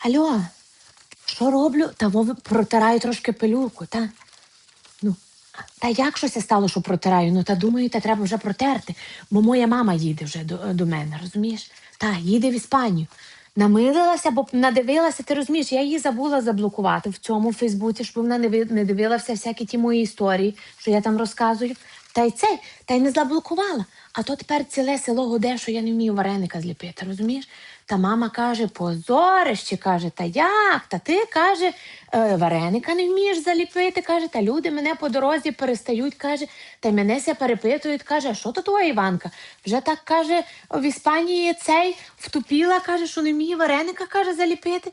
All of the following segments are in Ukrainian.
Алло, що роблю? Та Вові протираю трошки пилюку, та? Ну, та як щось стало, що протираю? Ну, та думаю, та треба вже протерти, бо моя мама їде вже до, до мене, розумієш? Та, їде в Іспанію. Намилилася, бо надивилася, ти розумієш, я її забула заблокувати в цьому Фейсбуці, щоб вона не, не дивилася всякі ті мої історії, що я там розказую. Та й цей, та й не заблокувала. А то тепер ціле село гуде, що я не вмію вареника зліпити, розумієш? Та мама каже, позорище, каже, та як? Та ти каже, «е, вареника не вмієш заліпити, каже, та люди мене по дорозі перестають, каже, та й мене ся перепитують, каже, а що то твоя Іванка? Вже так каже, в Іспанії цей втупіла, каже, що не вміє вареника, каже, заліпити.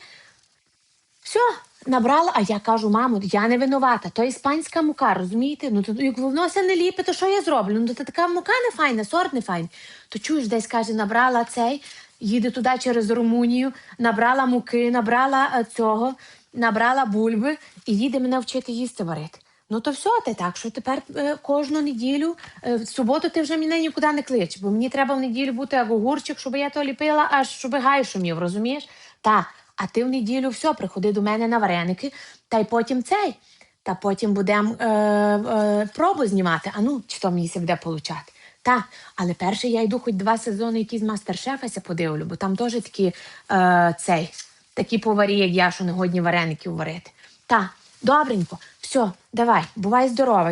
Все, набрала, а я кажу, мамо, я не винувата, то іспанська мука, розумієте? Ну то як все не ліпить, то що я зроблю? Ну то така мука не файна, сорт не файний. То чуєш, десь каже, набрала цей, їде туди через Румунію, набрала муки, набрала е, цього, набрала бульби і їде мене вчити їсти варити. Ну то все, ти так, що тепер е, кожну неділю, е, в суботу ти вже мене нікуди не клич, бо мені треба в неділю бути огурчик, щоб я то ліпила, аж щоб гай шумів, розумієш? Та, а ти в неділю все, приходи до мене на вареники, та й потім цей. Та потім будемо е, е, пробу знімати. А ну, чи то мені буде получати. Та, але перше я йду хоч два сезони якісь мастер-шефа ся подивлю, бо там теж такі е, цей, такі поварі, як я, що не годні вареників варити. Та, добренько, все, давай, бувай здорова.